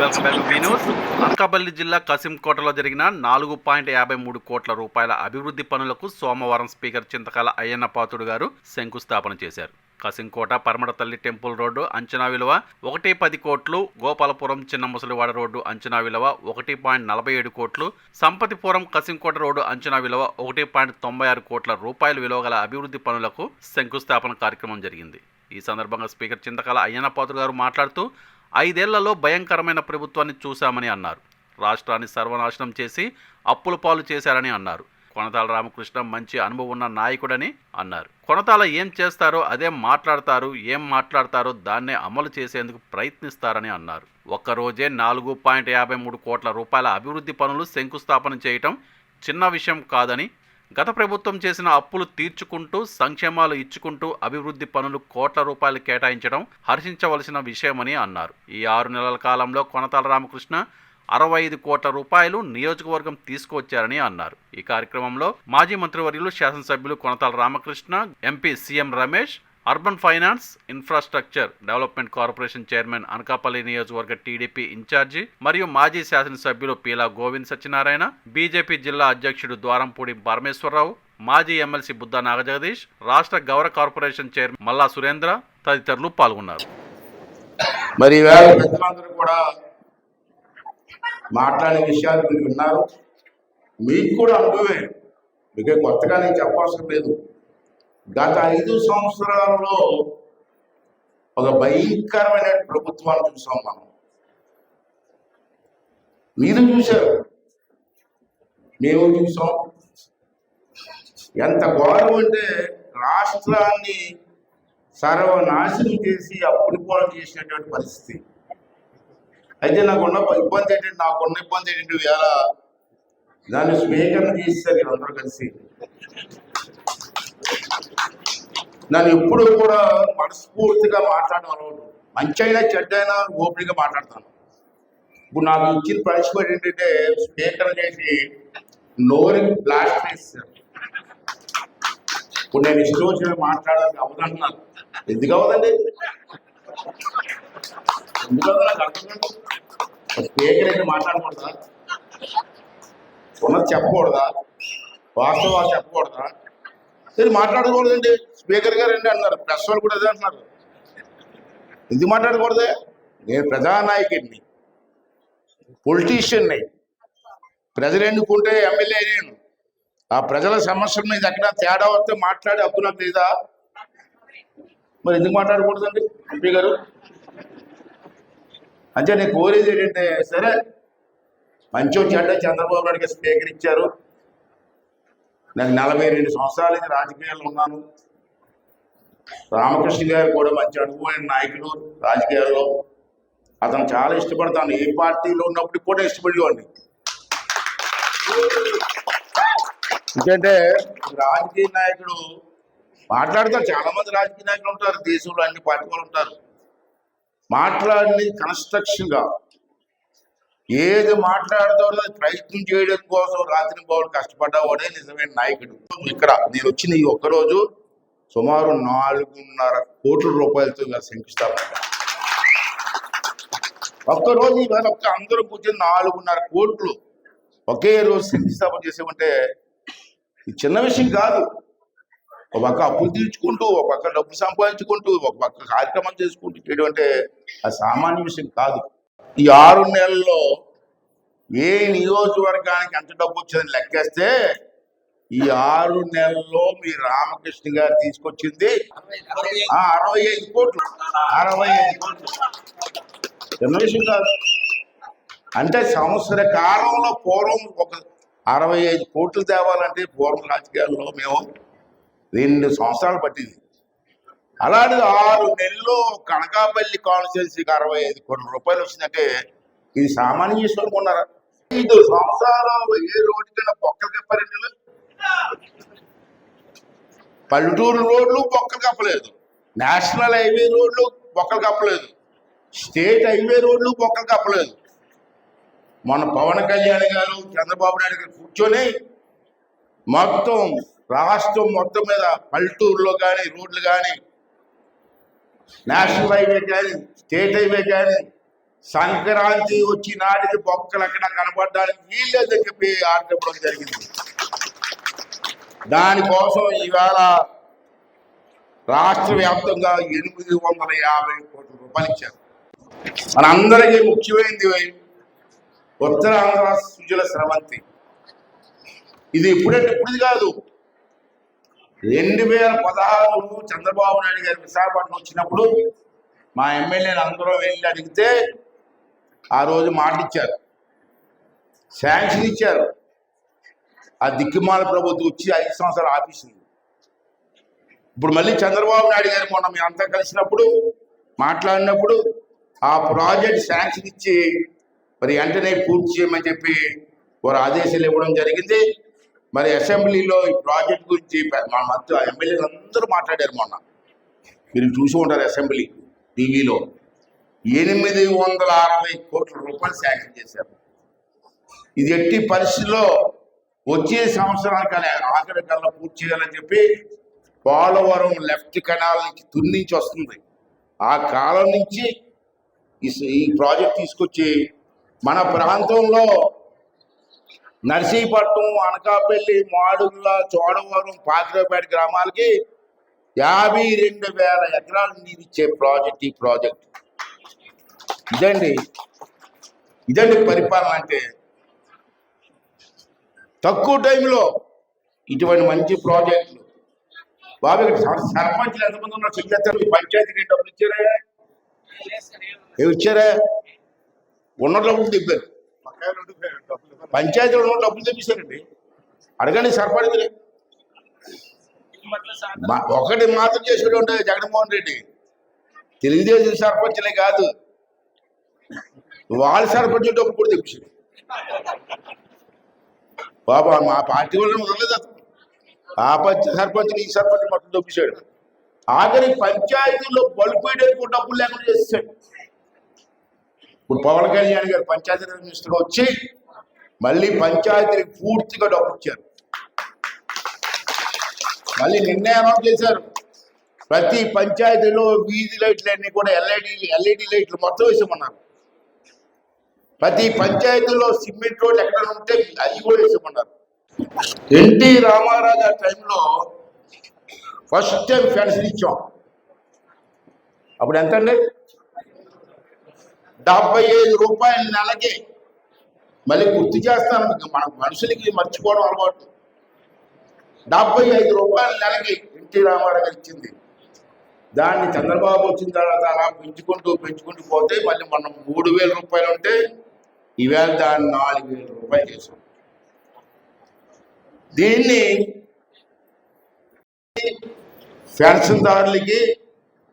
Welcome back news Anakapalli జిల్లా కసింకోటలో జరిగిన నాలుగు పాయింట్ యాభై మూడు కోట్ల రూపాయల అభివృద్ధి పనులకు సోమవారం స్పీకర్ చింతకాల అయ్యన్న పాతుడు గారు శంకుస్థాపన చేశారు. కసింకోట పరమడతల్లి టెంపుల్ రోడ్డు అంచనా విలువ ఒకటి పది కోట్లు గోపాలపురం చిన్న ముసలివాడ రోడ్డు అంచనా విలువ ఒకటి పాయింట్ నలభై ఏడు కోట్లు సంపతిపురం కసింకోట రోడ్డు అంచనా విలువ ఒకటి పాయింట్ తొంభై ఆరు కోట్ల రూపాయల విలువ గల అభివృద్ధి పనులకు శంకుస్థాపన కార్యక్రమం జరిగింది. ఈ సందర్భంగా స్పీకర్ చింతకాల అయ్యన్నపాతుడు గారు మాట్లాడుతూ ఐదేళ్ళలో భయంకరమైన ప్రభుత్వాన్ని చూశామని అన్నారు. రాష్ట్రాన్ని సర్వనాశనం చేసి అప్పుల పాలు చేశారని అన్నారు. కొనతాల రామకృష్ణ మంచి అనుభవం ఉన్న నాయకుడని అన్నారు. కొనతాల ఏం చేస్తారో అదే మాట్లాడతారు ఏం మాట్లాడతారో దాన్నే అమలు చేసేందుకు ప్రయత్నిస్తారని అన్నారు. ఒక్కరోజే నాలుగు పాయింట్ యాభై మూడు కోట్ల రూపాయల అభివృద్ధి పనులు శంకుస్థాపన చేయటం చిన్న విషయం కాదని గత ప్రభుత్వం చేసిన అప్పులు తీర్చుకుంటూ సంక్షేమాలు ఇచ్చుకుంటూ అభివృద్ధి పనులు కోట్ల రూపాయలు కేటాయించడం హర్షించవలసిన విషయమని అన్నారు. ఈ ఆరు నెలల కాలంలో కొనతాల రామకృష్ణ అరవై ఐదు కోట్ల రూపాయలు నియోజకవర్గం తీసుకువచ్చారని అన్నారు. ఈ కార్యక్రమంలో మాజీ మంత్రివర్యులు శాసనసభ్యులు Konathala Ramakrishna MP CM Ramesh urban finance infrastructure development corporation chairman Anakapalli నియోజకవర్గ టీడీపీ ఇన్ఛార్జి మరియు మాజీ శాసనసభ్యులు పీలా గోవింద్ సత్యనారాయణ బీజేపీ జిల్లా అధ్యక్షుడు ద్వారంపూడి పరమేశ్వరరావు మాజీ ఎమ్మెల్సీ బుద్ధా నాగజగదీష్ రాష్ట్ర గౌర కార్పొరేషన్ చైర్మన్ మల్లా సురేంద్ర తదితరులు పాల్గొన్నారు. మరి పెద్దలందరూ కూడా మాట్లాడే విషయాలు మీరు విన్నారు. మీకు కూడా అనుభవమే. మీకే కొత్తగా నేను చెప్పవసరం లేదు. గత ఐదు సంవత్సరాలలో ఒక భయంకరమైన ప్రభుత్వాన్ని చూసాం మనం. మీరు చూశారు. మేము చూసాం. ఎంత ఘోరం అంటే రాష్ట్రాన్ని సర్వనాశనం చేసి అప్పుడు పాలు చేసినటువంటి పరిస్థితి. అయితే నాకున్న ఇబ్బంది ఏంటంటే నాకున్న ఇబ్బంది ఏంటంటే వేళ దాన్ని స్వీకరణ చేశారు వీళ్ళందరూ కలిసి. నన్ను ఎప్పుడు కూడా మనస్ఫూర్తిగా మాట్లాడడం అలవాటు. మంచి అయినా చెడ్డైనా ఓపెన్గా మాట్లాడతాను. ఇప్పుడు నాకు ఇచ్చిన పనిష్మెంట్ ఏంటంటే స్పీకర్ చేసి నోరుకి బ్లాస్ట్ చేశారు ఇప్పుడు నేను ఇష్టం వచ్చిన మాట్లాడాలని అవదంటున్నాను ఎందుకు అవదండి ఎందుకు నాకు అర్థం స్పీకర్ అయితే మాట్లాడకూడదా? ఉన్నది చెప్పకూడదా? వాస్తవాలు చెప్పకూడదా? సరే మాట్లాడకూడదండి. స్పీకర్ గారు అండి అన్నారు. ప్రెస్ వాళ్ళు కూడా అదే అంటున్నారు. ఎందుకు మాట్లాడకూడదే? నేను ప్రజానాయకుడిని. పొలిటీషియన్ని. ప్రజలు ఎన్నుకుంటే ఎమ్మెల్యే నేను. ఆ ప్రజల సమస్యల మీద ఎక్కడ తేడా వస్తే మాట్లాడే హక్కు నాకు లేదా? మరి ఎందుకు మాట్లాడకూడదండి? ఎంపీ గారు? అంటే నేను కోరేది ఏంటంటే సరే మంచి చెడ్డ చంద్రబాబు నాయుడుకి స్పీకర్ ఇచ్చారు. నాకు నలభై రెండు సంవత్సరాల నుంచి రాజకీయాల్లో ఉన్నాను. రామకృష్ణ గారు కూడా మంచి అనుభవమైన నాయకుడు రాజకీయాల్లో. అతను చాలా ఇష్టపడతాను. ఏ పార్టీలో ఉన్నప్పుడు కూడా ఇష్టపడేవాడిని. ఎందుకంటే రాజకీయ నాయకుడు మాట్లాడతారు. చాలా మంది రాజకీయ నాయకులు ఉంటారు. దేశంలో అన్ని పార్టీలు ఉంటారు. మాట్లాడింది కన్స్ట్రక్షన్గా. ఏది మాట్లాడతాడో ప్రయత్నం చేయడం కోసం రాత్రి బావుడు కష్టపడ్డవాడే నిజమైన నాయకుడు. ఇక్కడ నేను వచ్చిన ఈ ఒక్కరోజు సుమారు నాలుగున్నర కోట్ల రూపాయలతో ఇలా శంకుస్థాపన. ఒక్కరోజు ఇవాళ ఒక్క అందరూ కూర్చొని నాలుగున్నర కోట్లు ఒకే రోజు శంకుస్థాపన చేసామంటే ఇది చిన్న విషయం కాదు. ఒక పక్క అప్పులు తీర్చుకుంటూ ఒక పక్క డబ్బు సంపాదించుకుంటూ ఒక పక్క కార్యక్రమం చేసుకుంటూ చేయడం అంటే అది సామాన్య విషయం కాదు. ఈ ఆరు నెలల్లో ఏ నియోజకవర్గానికి ఎంత డబ్బు వచ్చిందని లెక్కేస్తే ఈ ఆరు నెలల్లో మీ రామకృష్ణ గారు తీసుకొచ్చింది ఆ అరవై ఐదు కోట్లు. అరవై ఐదు కోట్లు. చిన్న విషయం కాదు అంటే సంవత్సర కాలంలో పూర్వం ఒక అరవై ఐదు కోట్లు తేవాలంటే పూర్వం రాజకీయాల్లో మేము రెండు సంవత్సరాలు పట్టింది. అలాంటిది ఆరు నెలల్లో కనకాపల్లి కాన్స్టిట్యున్సీకి అరవై ఐదు కోట్ల రూపాయలు వచ్చిందంటే ఇది సామాన్య విషయం అనుకున్నారా ఐదు సంవత్సరాలు ఏ రోడ్డుకైనా బొక్కలు కప్పారండి పల్లెటూరు రోడ్లు బొక్కలు కప్పలేదు. నేషనల్ హైవే రోడ్లు బొక్కలు కప్పలేదు. స్టేట్ హైవే రోడ్లు బొక్కలు కప్పలేదు. మన పవన్ కళ్యాణ్ గారు చంద్రబాబు నాయుడు గారు కూర్చొని మొత్తం రాష్ట్రం మొత్తం మీద పల్లెటూరులో కానీ రోడ్లు కానీ నేషనల్ హైవే కానీ స్టేట్ హైవే కానీ సంక్రాంతి వచ్చి నాటికి బొక్కలు అక్కడ కనపడడానికి వీళ్ళే చెప్పి ఆడటం జరిగింది. దానికోసం ఈవేళ రాష్ట్ర వ్యాప్తంగా ఎనిమిది వందల యాభై కోట్ల రూపాయలు ఇచ్చారు. మనందరికీ ముఖ్యమైనది ఉత్తరాంధ్ర సుజల స్రవంతి. ఇది ఇప్పుడంటే ఇప్పుడు కాదు. రెండు వేల పదహారులో చంద్రబాబు నాయుడు గారు విశాఖపట్నం వచ్చినప్పుడు మా ఎమ్మెల్యేలు అందరూ వెళ్ళి అడిగితే ఆ రోజు మాట ఇచ్చారు శాంక్షన్ ఇచ్చారు. ఆ దిక్కుమాల ప్రభుత్వం వచ్చి ఐదు సంవత్సరాలు ఆపేసింది ఇప్పుడు మళ్ళీ చంద్రబాబు నాయుడు గారు మొన్న మేము అంతా కలిసినప్పుడు మాట్లాడినప్పుడు ఆ ప్రాజెక్ట్ శాంక్షన్ ఇచ్చి మరి వెంటనే పూర్తి చేయమని చెప్పి వారు ఆదేశాలు ఇవ్వడం జరిగింది. మరి అసెంబ్లీలో ఈ ప్రాజెక్ట్ గురించి మా మధ్య ఎమ్మెల్యేలు అందరూ మాట్లాడారు మొన్న. మీరు చూసి ఉంటారు అసెంబ్లీ టీవీలో. ఎనిమిది వందల అరవై కోట్ల రూపాయలు శాంక్షన్ చేశారు. ఇది ఎట్టి పరిస్థితుల్లో వచ్చే సంవత్సరానికి ఆఖరి కల్లా పూర్తి చేయాలని చెప్పి పోలవరం లెఫ్ట్ కెనాల్ నుంచి తున్నించి వస్తుంది. ఆ కాలం నుంచి ఈ ఈ ప్రాజెక్ట్ తీసుకొచ్చి మన ప్రాంతంలో నర్సీపట్నం అనకాపల్లి మాడుగుల చోడవరం పాకిరేపేట గ్రామాలకి యాభై రెండు వేల ఎకరాలు నీరు ఇచ్చే ప్రాజెక్ట్ ఈ ప్రాజెక్ట్. ఇదండి. ఇదండి పరిపాలన అంటే తక్కువ టైంలో ఇటువంటి మంచి ప్రాజెక్టులు. బాబు సర్పంచులు ఎంతమంది ఉన్నారు? చెప్తారు పంచాయతీకి డబ్బులు ఇచ్చారా? ఏమి ఇచ్చారా? ఉన్న డబ్బులు తిప్పారు పంచాయతీలో ఉన్న డబ్బులు తెప్పిస్తారండి. అడగండి సర్పంచ్ని. ఒకటి మాత్రం చేసాడు ఉంటుంది జగన్మోహన్ రెడ్డి. తెలుగుదేశం సర్పంచ్లే కాదు. వాళ్ళ సర్పంచ్ డబ్బు కూడా తెప్పించాడు బాబా మా పార్టీ వాళ్ళని వదలలేదు అతను ఆ పంచ సర్పంచ్ ఈ సర్పంచ్ మొత్తం దొప్పించాడు ఆఖరి పంచాయతీలో బల్బు వేయడానికి కూడా డబ్బులు లేకుండా చేస్తాడు ఇప్పుడు పవన్ కళ్యాణ్ గారు పంచాయతీ మినిస్టర్ వచ్చి మళ్ళీ పంచాయతీకి పూర్తిగా డబ్బు ఇచ్చారు. మళ్ళీ నిన్నే అనౌన్స్ చేశారు. ప్రతి పంచాయతీలో వీధి లైట్లు అన్ని కూడా ఎల్ఐడి ఎల్ఈడి లైట్లు మొత్తం వేసామన్నారు ప్రతి పంచాయతీలో సిమెంట్ రోడ్లు ఎక్కడ ఉంటే అవి కూడా వేసామన్నారు ఎన్టీ రామారాజు టైంలో ఫస్ట్ టైం పెన్షన్ ఇచ్చాం. అప్పుడు ఎంత అండి డెబ్బై ఐదు రూపాయల నెలకి. మళ్ళీ గుర్తు చేస్తాను మన మనుషులకి మర్చిపోవడం అలవాటు. డెబ్బై ఐదు రూపాయల నెలకి ఎన్టీ రామారావు గారు ఇచ్చింది. దాన్ని చంద్రబాబు వచ్చిన తర్వాత అలా పెంచుకుంటూ పెంచుకుంటూ పోతే మళ్ళీ మనం మూడు వేల రూపాయలు ఉంటే ఈవేళ దాన్ని నాలుగు వేల రూపాయలు చేసాం దీన్ని పెన్షన్దారులకి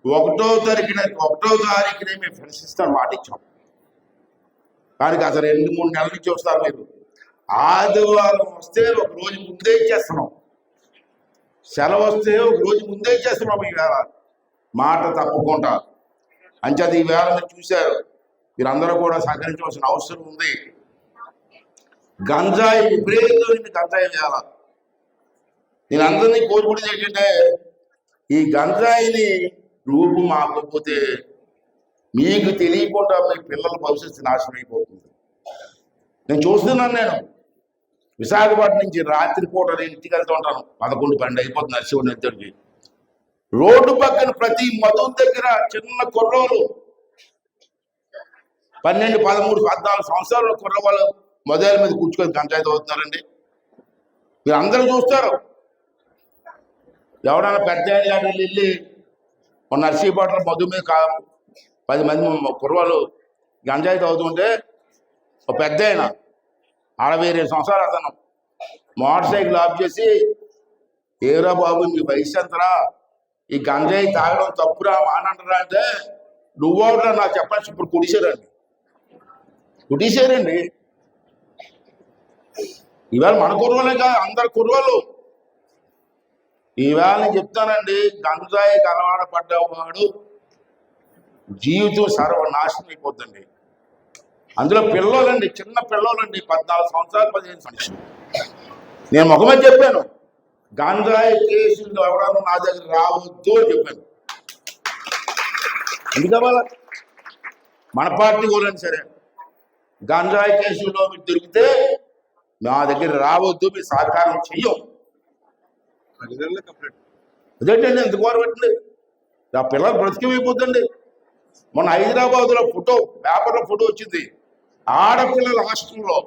ఒకటో తారీఖున ఒకటో తారీఖునే మేము పెన్షన్ ఇస్తాం మాట ఇచ్చాం. కానీ అసలు రెండు మూడు నెలల నుంచి వస్తారు మీరు. ఆదివారం వస్తే ఒక రోజు ముందే ఇచ్చేస్తున్నాం. సెలవు వస్తే ఒక రోజు ముందే ఇచ్చేస్తున్నాం ఈవేళ మాట తప్పకుండా. అంచేత ఈ వేళ మీరు చూశారు మీరందరూ కూడా సహకరించవలసిన అవసరం ఉంది. గంజాయి విపరీతమైన గంజాయి వేళ నేను అందరినీ కోరుకునేది ఏంటంటే ఈ గంజాయిని రూపు మాకపోతే మీకు తెలియకుండా మీ పిల్లల భవిష్యత్తు నాశనం అయిపోతుంది. నేను చూస్తున్నాను నేను. విశాఖపట్నం నుంచి రాత్రిపూట నేను ఇంటికి వెళ్తూ ఉంటాను. పదకొండు పన్నెండు అయిపోతుంది నరసింహుని ఇద్దరికి రోడ్డు పక్కన ప్రతి మధువు దగ్గర చిన్న కుర్రోలు. పన్నెండు పదమూడు పద్నాలుగు సంవత్సరాల కుర్రవాళ్ళు మొదల మీద కూర్చుకొని పంచాయతీ అవుతున్నారండి మీరు అందరూ చూస్తారు. ఎవడన్నా పెద్ద వెళ్ళి ఒక నర్సీపట్నం మధు మీద పది మంది కుర్రవాళ్ళు గంజాయి తాగుతుంటే ఒక పెద్ద ఆయన అరవై రెండు సంవత్సరాలు అతను. మోటార్ సైకిల్ ఆఫ్ చేసి ఏరా బాబు మీ వయసు ఎంతరా? ఈ గంజాయి తాగడం తప్పురా మానంటరా? అంటే నువ్వెవరా నాకు చెప్పాల్సి ఇప్పుడు కుడిసారండి. కుడిసారండి. ఇవాళ మన కుర్రోలే కాదు అందరు కుర్రోలు ఈవేళ నేను చెప్తానండి గంజాయి అలవాటు పడ్డవాడు జీవితం సర్వనాశనం అయిపోద్దండి. అందులో పిల్లలండి చిన్న పిల్లలండి పద్నాలుగు సంవత్సరాలు పదిహేను సంవత్సరాలు. నేను ముఖమే చెప్పాను గంజాయి కేసులు ఎవడన్నా నా దగ్గర రావద్దు అని చెప్పాను. ఎందుకు అవ్వాలా మన పార్టీ వాళ్ళని సరే. గంజాయి కేసులో మీరు దొరికితే నా దగ్గర రావద్దు మీరు సహకారం చెయ్యం. అదేంటండి ఎంత ఘోరం పెట్టండి ఆ పిల్లలు బ్రతికిపోద్దండి మొన్న హైదరాబాద్లో ఫోటో పేపర్లో ఫోటో వచ్చింది. ఆడపిల్లల హాస్టల్లో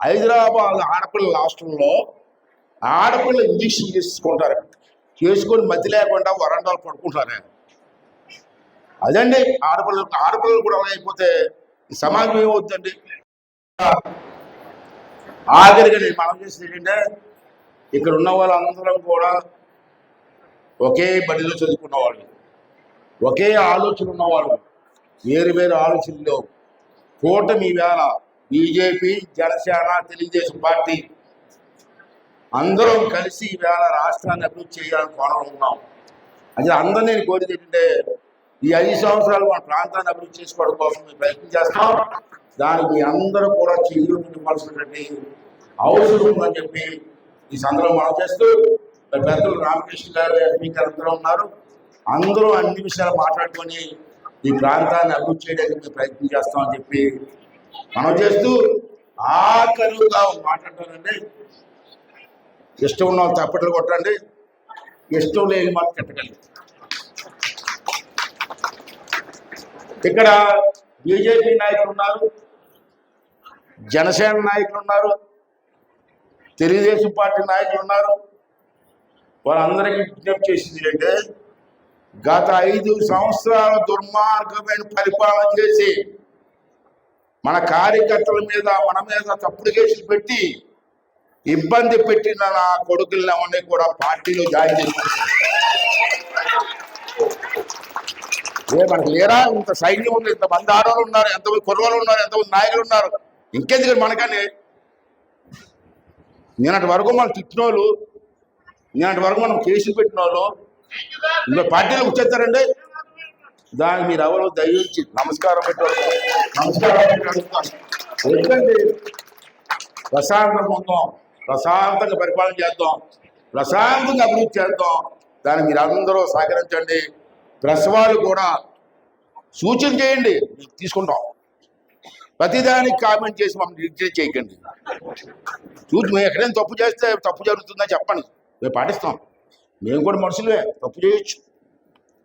హైదరాబాద్ ఆడపిల్లల హాస్టల్లో ఆడపిల్ల ఇంజక్షన్ చేసుకుంటారు. చేసుకొని మధ్య లేకుండా వరండాలు పడుకుంటారు అదండి ఆడపిల్లలు ఆడపిల్లలు కూడా అలా అయిపోతే సమాజం ఏమవుతుందండి? ఆఖరిగా నేను మనం చేసింది ఏంటంటే ఇక్కడ ఉన్న వాళ్ళందరం కూడా ఒకే బడిలో చదువుకున్నవాళ్ళు ఒకే ఆలోచన ఉన్నవాళ్ళు వేరు వేరు ఆలోచనలు కూటమి వేళ బీజేపీ జనసేన తెలుగుదేశం పార్టీ అందరం కలిసి ఈవేళ రాష్ట్రాన్ని అభివృద్ధి చేయాలని కోరుకుంటున్నాం అది అందరినీ నేను కోరిక ఏంటంటే ఈ ఐదు సంవత్సరాలు మన ప్రాంతాన్ని అభివృద్ధి చేసుకోవడం కోసం మేము ప్రయత్నం చేస్తాం. దానికి అందరూ కూడా చెయ్యవలసినటువంటి అవసరం ఉందని చెప్పి ఈ సందర్భం మనం చేస్తూ పెద్దలు రామకృష్ణ గారు ఎంపీ గారు అందరూ ఉన్నారు. అందరూ అన్ని విషయాలు మాట్లాడుకొని ఈ ప్రాంతాన్ని అభివృద్ధి చేయడానికి మేము ప్రయత్నం చేస్తామని చెప్పి మనం చేస్తూ ఆఖరుగా మాట్లాడతానండి. ఇష్టం ఉన్న చప్పట్లు తప్పట్లు కొట్టండి. ఇష్టం లేని మాత్రం కట్టగలి ఇక్కడ బీజేపీ నాయకులు ఉన్నారు జనసేన నాయకులు ఉన్నారు తెలుగుదేశం పార్టీ నాయకులు ఉన్నారు. వాళ్ళందరికీ విజ్ఞప్తి చేసింది అంటే గత ఐదు సంవత్సరాల దుర్మార్గమైన పరిపాలన చేసి మన కార్యకర్తల మీద మన మీద తప్పుడు కేసులు పెట్టి ఇబ్బంది పెట్టిన నా కొడుకుల్ని అవన్నీ కూడా పార్టీలో జాయిన్ చేశారు ఏ మనకు లేరా? ఇంత సైన్యం ఉంది ఇంత మంది ఆడవాళ్ళు ఉన్నారు ఎంతమంది కుర్రవాళ్ళు ఉన్నారు ఎంతమంది నాయకులు ఉన్నారు. ఇంకెందుకు మనకని? నిన్నటి వరకు మనం తిట్టిన వాళ్ళు నిన్నటి వరకు మనం కేసులు పెట్టిన వాళ్ళు ఇంకా పార్టీలో వచ్చేస్తారండి దానికి మీరు ఎవరు దయించి నమస్కారం పెట్టారు. నమస్కారం. అడుగుతాను. ఎందుకంటే ప్రశాంతంగా పరిపాలన చేద్దాం. ప్రశాంతంగా అభివృద్ధి చేద్దాం. దాన్ని మీరు అందరూ సహకరించండి. ప్రెస్ వాళ్ళు కూడా సూచన చేయండి. తీసుకుంటాం. ప్రతిదానికి కామెంట్ చేసి మమ్మల్ని రిజెక్ట్ చేయకండి. చూసి మేము ఎక్కడైనా తప్పు చేస్తే తప్పు జరుగుతుందని చెప్పండి. మేము పాటిస్తాం. మేము కూడా మనుషులే తప్పు చేయొచ్చు.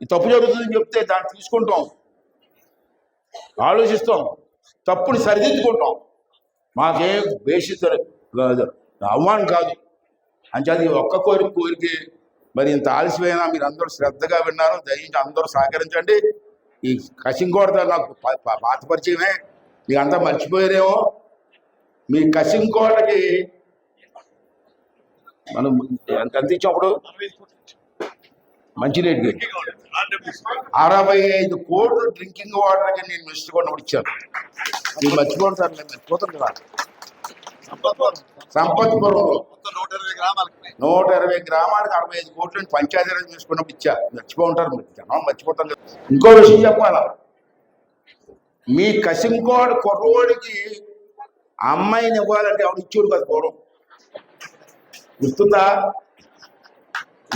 ఈ తప్పు జరుగుతుందని చెప్తే దాన్ని తీసుకుంటాం. ఆలోచిస్తాం. తప్పుని సరిదిద్దుకుంటాం. మాకేం బేసిస్ అవమానం కాదు. అంచేది ఒక్క కోరిక కోరిక. మరి ఇంత ఆలస్యమైనా మీరు అందరూ శ్రద్ధగా విన్నారు దయించి అందరూ సహకరించండి. ఈ కసింకోటతో నాకు పాత పరిచయమే. మీకు అంతా మర్చిపోయారేమో. మీ కసింకోటకి మనం ఎంత ఎంత మంచి రేట్ అరవై ఐదు కోట్లు డ్రింకింగ్ వాటర్కి నేను మిస్టర్ కొన్నప్పుడు ఇచ్చాను. మీరు మర్చిపోండి సార్ నేను మర్చిపోతాను కదా. సంపత్పురంలో నూట ఇరవై గ్రామాలకి నూట ఇరవై గ్రామాలకు అరవై ఐదు కోట్లు పంచాయతీ రాజ్ తీసుకున్నప్పుడు ఇచ్చా. మర్చిపో ఉంటారు మీరు జనం మర్చిపోతాం ఇంకో విషయం చెప్పాలా? మీ కసింకోడు కుర్రోడికి అమ్మాయిని ఇవ్వాలంటే ఎవరు ఇచ్చాడు కదా పూర్వం గుర్తుందా?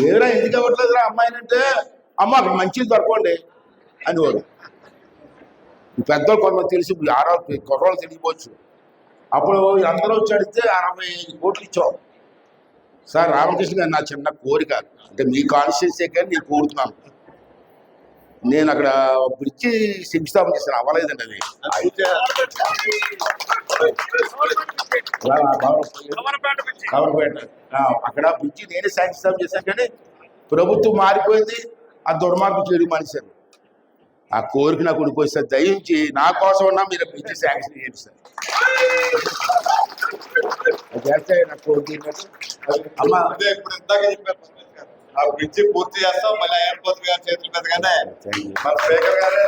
ఏడా ఎందుకు ఇవ్వట్లేదురా అమ్మాయిని అంటే? అమ్మ అక్కడ మంచిది దొరకండి అనేవాడు ఈ పెద్దోళ్ళు కొంతమంది తెలిసి ఆరో కుర్రోళ్ళు తెలియపోవచ్చు అప్పుడు అందరూ వచ్చి అడిగితే అరవై ఐదు కోట్లు ఇచ్చాం. సార్ రామకృష్ణ గారు నా చిన్న కోరిక. అంటే మీ కాన్స్టిట్యూన్సీ కానీ నేను కోరుతున్నాను. నేను అక్కడ బ్రిడ్జి శంకుస్థాపన చేశాను. అవ్వలేదండి అది. కవరపేట అక్కడ బ్రిడ్జి నేనే శంకుస్థాపన చేశాను కానీ ప్రభుత్వం మారిపోయింది ఆ దుర్మార్గం చేయడం మనిషి ఆ కోరిక నాకు ఉండిపోయి సార్ దయించి నా కోసం ఉన్నా మీరు బ్రిడ్జి శాంక్షన్ చేయండి సార్. చేస్తే నాకు కోరిక ఏంటంటే, అమ్మ అదే ఇప్పుడు ఇందాక చెప్పారు సురేష్ గారు. ఆ బ్రిడ్జి పూర్తి చేస్తాం మళ్ళీ అయ్యన్ గారి చేతుల మీదుగానే థ్యాంక్ యూ మన స్పీకర్ గారే